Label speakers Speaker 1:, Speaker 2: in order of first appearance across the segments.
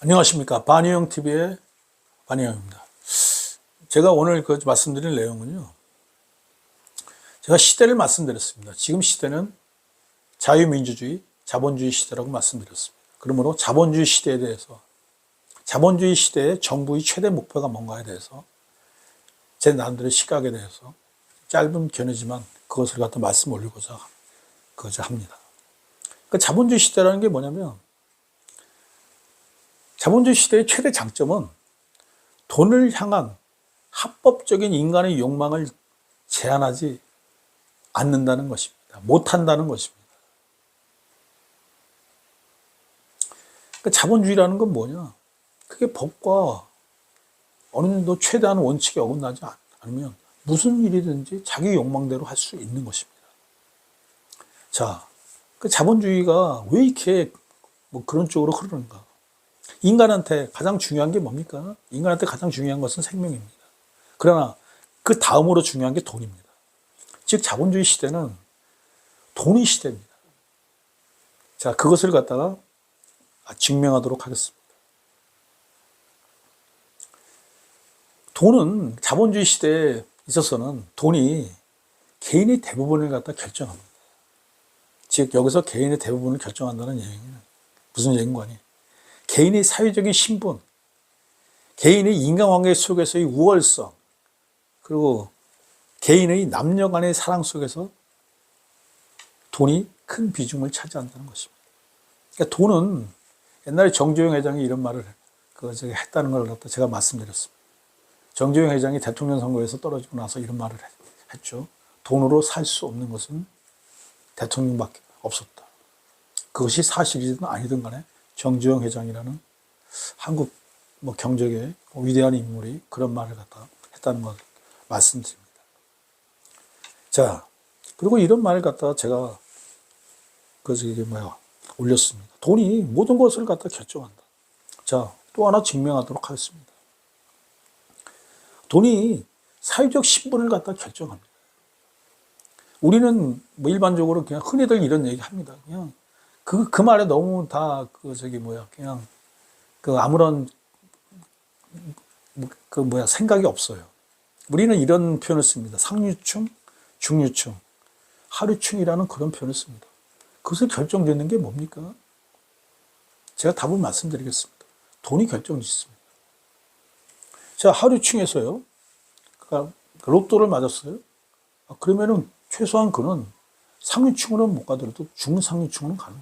Speaker 1: 안녕하십니까. 반이형 TV의 반이형입니다. 제가 오늘 그 말씀드릴 내용은요. 제가 시대를 말씀드렸습니다. 지금 시대는 자유민주주의, 자본주의 시대라고 말씀드렸습니다. 그러므로 자본주의 시대에 대해서 자본주의 시대의 정부의 최대 목표가 뭔가에 대해서 제 나름대로 시각에 대해서 짧은 견해지만 그것을 갖다 말씀 올리고자 그것을 합니다. 그 자본주의 시대라는 게 뭐냐면 자본주의 시대의 최대 장점은 돈을 향한 합법적인 인간의 욕망을 제한하지 않는다는 것입니다. 못한다는 것입니다. 그 자본주의라는 건 뭐냐? 그게 법과 어느 정도 최대한 원칙에 어긋나지 않으면 무슨 일이든지 자기 욕망대로 할 수 있는 것입니다. 자, 그 자본주의가 왜 이렇게 뭐 그런 쪽으로 흐르는가? 인간한테 가장 중요한 게 뭡니까? 인간한테 가장 중요한 것은 생명입니다. 그러나 그 다음으로 중요한 게 돈입니다. 즉, 자본주의 시대는 돈의 시대입니다. 자, 그것을 갖다가 증명하도록 하겠습니다. 돈은 자본주의 시대에 있어서는 돈이 개인의 대부분을 갖다 결정합니다. 즉, 여기서 개인의 대부분을 결정한다는 얘기는 무슨 얘기인가 하니? 개인의 사회적인 신분, 개인의 인간관계 속에서의 우월성, 그리고 개인의 남녀 간의 사랑 속에서 돈이 큰 비중을 차지한다는 것입니다. 그러니까 돈은 옛날에 정주영 회장이 이런 말을 했다는 걸 제가 말씀드렸습니다. 정주영 회장이 대통령 선거에서 떨어지고 나서 이런 말을 했죠. 돈으로 살 수 없는 것은 대통령밖에 없었다. 그것이 사실이든 아니든 간에 정주영 회장이라는 한국 뭐 경제계 위대한 인물이 그런 말을 갖다 했다는 걸 말씀드립니다. 자, 그리고 이런 말을 갖다가 제가 그 저기 뭐야 올렸습니다. 돈이 모든 것을 갖다 결정한다. 자, 또 하나 증명하도록 하겠습니다. 돈이 사회적 신분을 갖다 결정합니다. 우리는 뭐 일반적으로 그냥 흔히들 이런 얘기 합니다. 그냥 그, 그 말에 너무 다, 그, 저기, 뭐야, 그냥, 그, 아무런, 그, 뭐야, 생각이 없어요. 우리는 이런 표현을 씁니다. 상류층, 중류층, 하류층이라는 그런 표현을 씁니다. 그것을 결정짓는 게 뭡니까? 제가 답을 말씀드리겠습니다. 돈이 결정짓습니다. 자, 하류층에서요, 그러니까 로또를 맞았어요. 아, 그러면은 최소한 그는 상류층으로는 못 가더라도 중상류층으로는 가는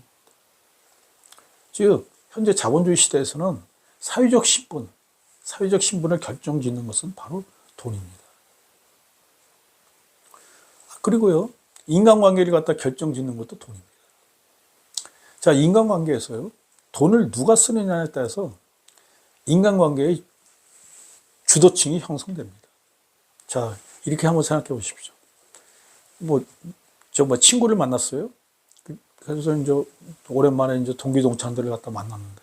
Speaker 1: 즉 현재 자본주의 시대에서는 사회적 신분, 사회적 신분을 결정짓는 것은 바로 돈입니다. 그리고요, 인간관계를 갖다 결정 짓는 것도 돈입니다. 자, 인간관계에서요, 돈을 누가 쓰느냐에 따라서 인간관계의 주도층이 형성됩니다. 자, 이렇게 한번 생각해 보십시오. 뭐, 저 뭐 친구를 만났어요? 그래서 이제 오랜만에 이제 동기 동창들을 갖다 만났는데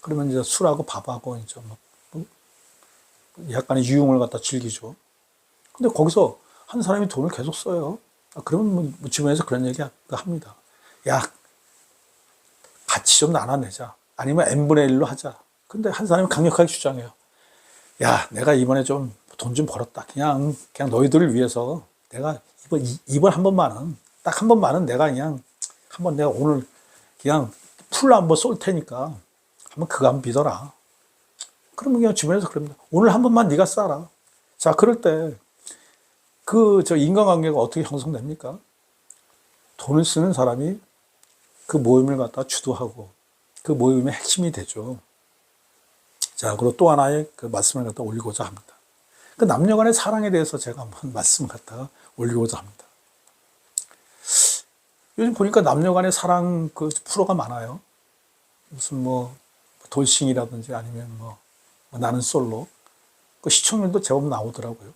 Speaker 1: 그러면 이제 술하고 밥하고 이제 막 약간의 유흥을 갖다 즐기죠. 근데 거기서 한 사람이 돈을 계속 써요. 아, 그러면 뭐 주변에서 그런 얘기 합니다. 야, 같이 좀 나눠내자. 아니면 n분의 1로 하자. 근데 한 사람이 강력하게 주장해요. 야, 내가 이번에 좀돈좀 벌었다. 그냥, 그냥 너희들을 위해서 내가 이번, 이번 한 번만은, 딱 한 번만은 내가 그냥 한번 내가 오늘 그냥 풀로 한번 쏠 테니까 한번 그거 한번 믿어라. 그러면 그냥 주변에서 그럽니다. 오늘 한 번만 네가 쏴라. 자, 그럴 때 그 저 인간관계가 어떻게 형성됩니까? 돈을 쓰는 사람이 그 모임을 갖다 주도하고 그 모임의 핵심이 되죠. 자, 그리고 또 하나의 그 말씀을 갖다 올리고자 합니다. 그 남녀 간의 사랑에 대해서 제가 한번 말씀을 갖다가 올리고자 합니다. 요즘 보니까 남녀 간의 사랑 그 프로가 많아요. 무슨 뭐 돌싱이라든지 아니면 뭐, 뭐 나는 솔로. 그 시청률도 제법 나오더라고요.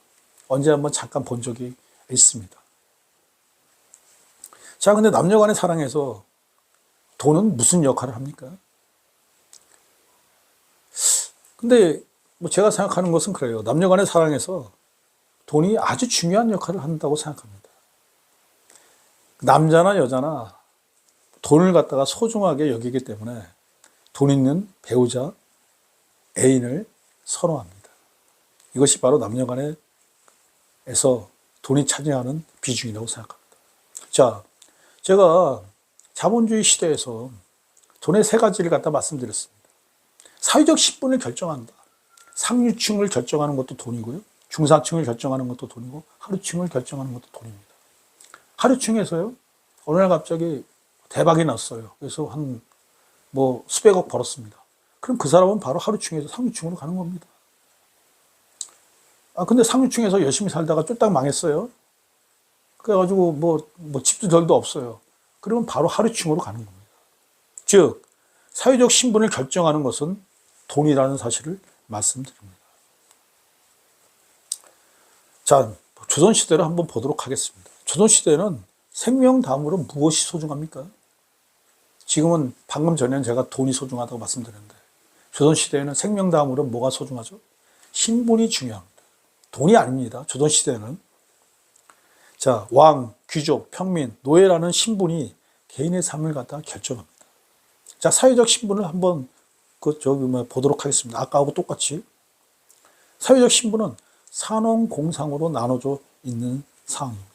Speaker 1: 언제 한번 잠깐 본 적이 있습니다. 자, 근데 남녀 간의 사랑에서 돈은 무슨 역할을 합니까? 근데 뭐 제가 생각하는 것은 그래요. 남녀 간의 사랑에서 돈이 아주 중요한 역할을 한다고 생각합니다. 남자나 여자나 돈을 갖다가 소중하게 여기기 때문에 돈 있는 배우자, 애인을 선호합니다. 이것이 바로 남녀 간 에서 돈이 차지하는 비중이라고 생각합니다. 자, 제가 자본주의 시대에서 돈의 세 가지를 갖다 말씀드렸습니다. 사회적 신분을 결정한다. 상류층을 결정하는 것도 돈이고요. 중산층을 결정하는 것도 돈이고 하루층을 결정하는 것도 돈입니다. 하루층에서요. 어느 날 갑자기 대박이 났어요. 그래서 한 뭐 수백억 벌었습니다. 그럼 그 사람은 바로 하루층에서 상류층으로 가는 겁니다. 아 근데 상류층에서 열심히 살다가 쫄딱 망했어요. 그래가지고 뭐, 뭐 집도 절도 없어요. 그러면 바로 하루층으로 가는 겁니다. 즉 사회적 신분을 결정하는 것은 돈이라는 사실을 말씀드립니다. 자, 조선시대를 한번 보도록 하겠습니다. 조선시대는 생명 다음으로 무엇이 소중합니까? 지금은 방금 전에는 제가 돈이 소중하다고 말씀드렸는데, 조선시대에는 생명 다음으로 뭐가 소중하죠? 신분이 중요합니다. 돈이 아닙니다. 조선시대는. 자, 왕, 귀족, 평민, 노예라는 신분이 개인의 삶을 갖다 결정합니다. 자, 사회적 신분을 한번 그 저기 뭐 보도록 하겠습니다. 아까하고 똑같이 사회적 신분은 산업공상으로 나눠져 있는 상황입니다.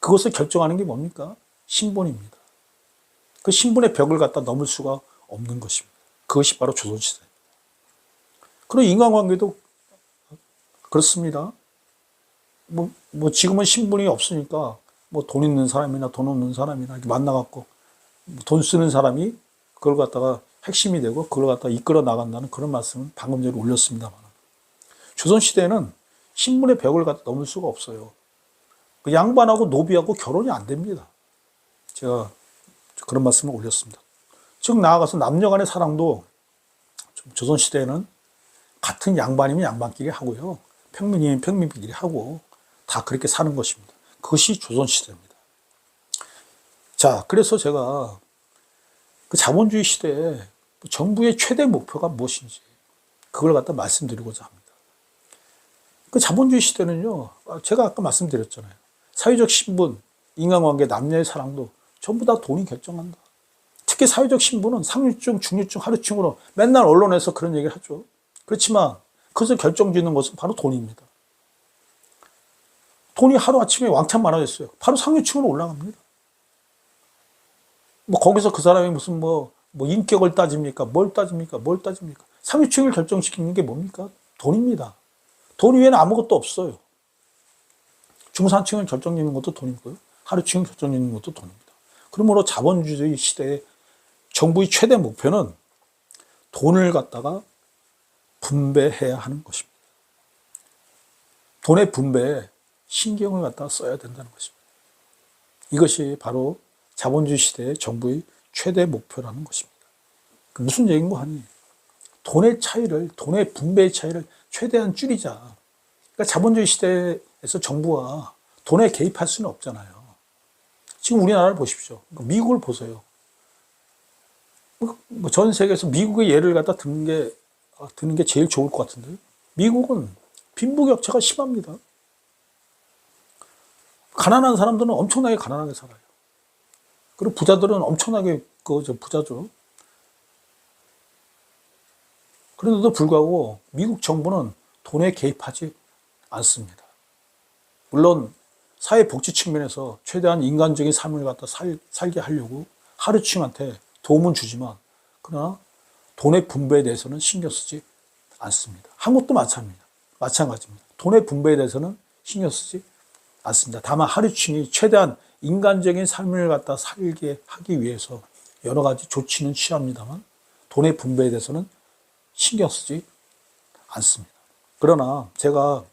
Speaker 1: 그것을 결정하는 게 뭡니까? 신분입니다. 그 신분의 벽을 갖다 넘을 수가 없는 것입니다. 그것이 바로 조선시대입니다. 그리고 인간관계도 그렇습니다. 뭐, 뭐 지금은 신분이 없으니까 뭐 돈 있는 사람이나 돈 없는 사람이나 이렇게 만나갖고 돈 쓰는 사람이 그걸 갖다가 핵심이 되고 그걸 갖다가 이끌어 나간다는 그런 말씀을 방금 전에 올렸습니다만. 조선시대에는 신분의 벽을 갖다 넘을 수가 없어요. 그 양반하고 노비하고 결혼이 안 됩니다. 제가 그런 말씀을 올렸습니다. 즉 나아가서 남녀 간의 사랑도 조선시대에는 같은 양반이면 양반끼리 하고요. 평민이면 평민끼리 하고 다 그렇게 사는 것입니다. 그것이 조선시대입니다. 자, 그래서 제가 그 자본주의 시대에 정부의 최대 목표가 무엇인지 그걸 갖다 말씀드리고자 합니다. 그 자본주의 시대는요, 제가 아까 말씀드렸잖아요. 사회적 신분, 인간관계, 남녀의 사랑도 전부 다 돈이 결정한다. 특히 사회적 신분은 상류층, 중류층, 하류층으로 맨날 언론에서 그런 얘기를 하죠. 그렇지만 그것을 결정 짓는 것은 바로 돈입니다. 돈이 하루아침에 왕창 많아졌어요. 바로 상류층으로 올라갑니다. 뭐 거기서 그 사람이 무슨 뭐, 뭐 인격을 따집니까? 뭘 따집니까? 뭘 따집니까? 상류층을 결정시키는 게 뭡니까? 돈입니다. 돈 위에는 아무것도 없어요. 중산층을 결정짓는 것도 돈이고요. 하류층을 결정짓는 것도 돈입니다. 그러므로 자본주의 시대의 정부의 최대 목표는 돈을 갖다가 분배해야 하는 것입니다. 돈의 분배에 신경을 갖다 써야 된다는 것입니다. 이것이 바로 자본주의 시대의 정부의 최대 목표라는 것입니다. 그 무슨 얘기인고 하니 돈의 차이를 돈의 분배의 차이를 최대한 줄이자. 그러니까 자본주의 시대에서 정부가 돈에 개입할 수는 없잖아요. 지금 우리나라를 보십시오. 그러니까 미국을 보세요. 뭐 전 세계에서 미국의 예를 갖다 드는 게 드는 게 제일 좋을 것 같은데 미국은 빈부격차가 심합니다. 가난한 사람들은 엄청나게 가난하게 살아요. 그리고 부자들은 엄청나게 그저 부자죠. 그런데도 불구하고 미국 정부는 돈에 개입하지 않습니다. 물론 사회복지 측면에서 최대한 인간적인 삶을 갖다 살, 살게 하려고 하루층한테 도움은 주지만 그러나 돈의 분배에 대해서는 신경 쓰지 않습니다. 한국도 마찬가지입니다. 마찬가지입니다. 돈의 분배에 대해서는 신경 쓰지 않습니다. 다만 하루층이 최대한 인간적인 삶을 갖다 살게 하기 위해서 여러 가지 조치는 취합니다만 돈의 분배에 대해서는 신경 쓰지 않습니다. 그러나 제가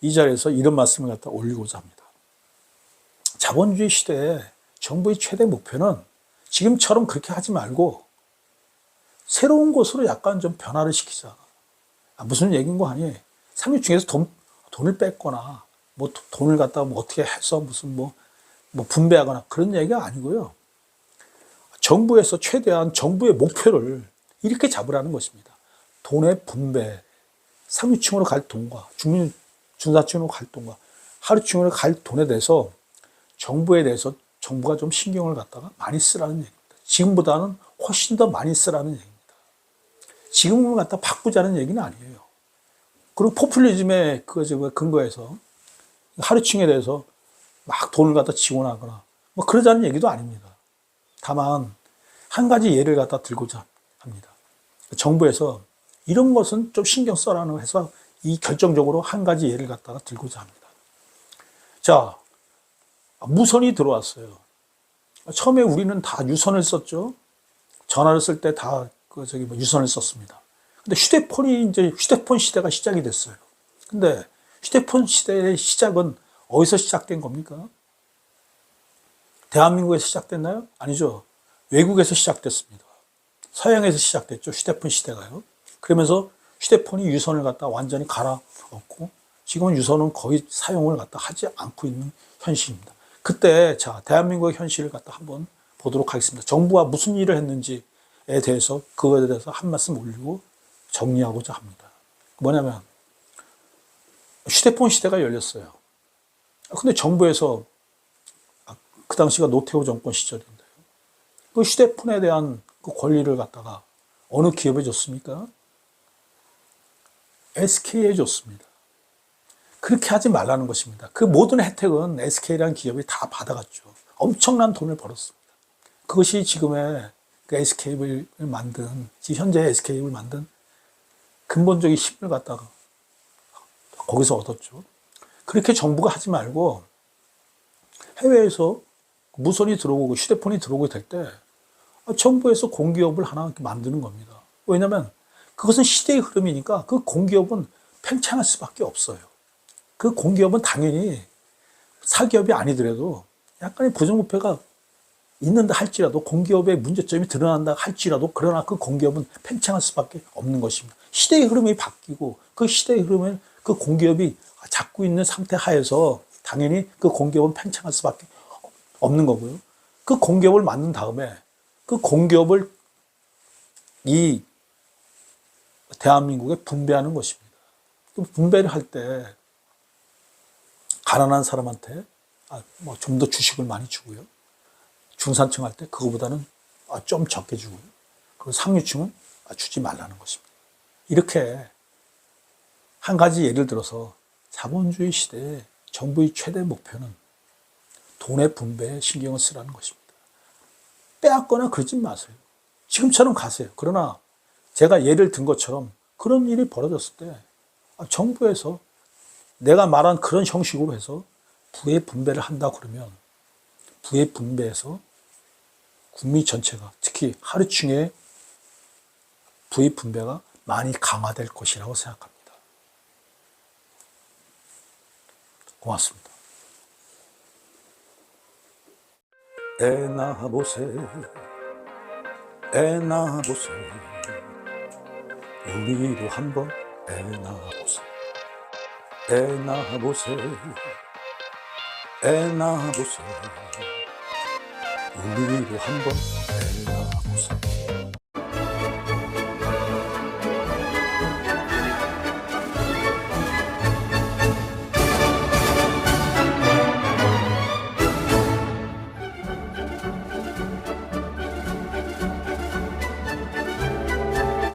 Speaker 1: 이 자리에서 이런 말씀을 갖다 올리고자 합니다. 자본주의 시대에 정부의 최대 목표는 지금처럼 그렇게 하지 말고 새로운 곳으로 약간 좀 변화를 시키자. 아, 무슨 얘기인 거 아니에요? 상류층에서 돈, 돈을 뺐거나 뭐 도- 돈을 갖다가 뭐 어떻게 해서 무슨 뭐, 뭐 분배하거나 그런 얘기가 아니고요. 정부에서 최대한 정부의 목표를 이렇게 잡으라는 것입니다. 돈의 분배, 상류층으로 갈 돈과 중류, 중사층으로 갈 돈과 하류층으로 갈 돈에 대해서 정부에 대해서 정부가 좀 신경을 갖다가 많이 쓰라는 얘기입니다. 지금보다는 훨씬 더 많이 쓰라는 얘기입니다. 지금을 갖다 바꾸자는 얘기는 아니에요. 그리고 포퓰리즘의 그 근거에서 하루층에 대해서 막 돈을 갖다 지원하거나 뭐 그러자는 얘기도 아닙니다. 다만 한 가지 예를 갖다 들고자 합니다. 정부에서 이런 것은 좀 신경 써라는 해서 이 결정적으로 한 가지 예를 갖다가 들고자 합니다. 자, 무선이 들어왔어요. 처음에 우리는 다 유선을 썼죠. 전화를 쓸 때 다 그 저기 뭐 유선을 썼습니다. 근데 휴대폰이 이제 휴대폰 시대가 시작이 됐어요. 근데 휴대폰 시대의 시작은 어디서 시작된 겁니까? 대한민국에서 시작됐나요? 아니죠. 외국에서 시작됐습니다. 서양에서 시작됐죠. 휴대폰 시대가요. 그러면서 휴대폰이 유선을 갖다 완전히 갈아엎고 지금은 유선은 거의 사용을 갖다 하지 않고 있는 현실입니다. 그때 자 대한민국의 현실을 갖다 한번 보도록 하겠습니다. 정부가 무슨 일을 했는지에 대해서 그거에 대해서 한 말씀 올리고 정리하고자 합니다. 뭐냐면 휴대폰 시대가 열렸어요. 근데 정부에서 아, 그 당시가 노태우 정권 시절인데요. 그 휴대폰에 대한 그 권리를 갖다가 어느 기업에 줬습니까? SK에 줬습니다. 그렇게 하지 말라는 것입니다. 그 모든 혜택은 SK라는 기업이 다 받아갔죠. 엄청난 돈을 벌었습니다. 그것이 지금의 그 SK를 만든, 현재 SK를 만든 근본적인 힘을 갖다가 거기서 얻었죠. 그렇게 정부가 하지 말고 해외에서 무선이 들어오고 휴대폰이 들어오게 될때 정부에서 공기업을 하나 만드는 겁니다. 왜냐하면 그것은 시대의 흐름이니까 그 공기업은 팽창할 수밖에 없어요. 그 공기업은 당연히 사기업이 아니더라도 약간의 부정부패가 있는다 할지라도 공기업의 문제점이 드러난다 할지라도 그러나 그 공기업은 팽창할 수밖에 없는 것입니다. 시대의 흐름이 바뀌고 그 시대의 흐름을 그 공기업이 잡고 있는 상태 하에서 당연히 그 공기업은 팽창할 수밖에 없는 거고요. 그 공기업을 만든 다음에 그 공기업을 이 대한민국에 분배하는 것입니다. 그 분배를 할 때 가난한 사람한테 아, 뭐좀더 주식을 많이 주고요. 중산층 할 때 그거보다는 아, 좀 적게 주고요. 그리고 상류층은 아, 주지 말라는 것입니다. 이렇게 한 가지 예를 들어서 자본주의 시대에 정부의 최대 목표는 돈의 분배에 신경을 쓰라는 것입니다. 빼앗거나 그러지 마세요. 지금처럼 가세요. 그러나 제가 예를 든 것처럼 그런 일이 벌어졌을 때 아, 정부에서 내가 말한 그런 형식으로 해서 부의 분배를 한다 그러면 부의 분배에서 국민 전체가 특히 하루층의 부의 분배가 많이 강화될 것이라고 생각합니다. 고맙습니다. 애 낳아보세. 애 낳아보세. 우리도 한번 애 낳아보세. 애 낳아보세. 애 낳아보세. 우리도 한번 애 낳아보세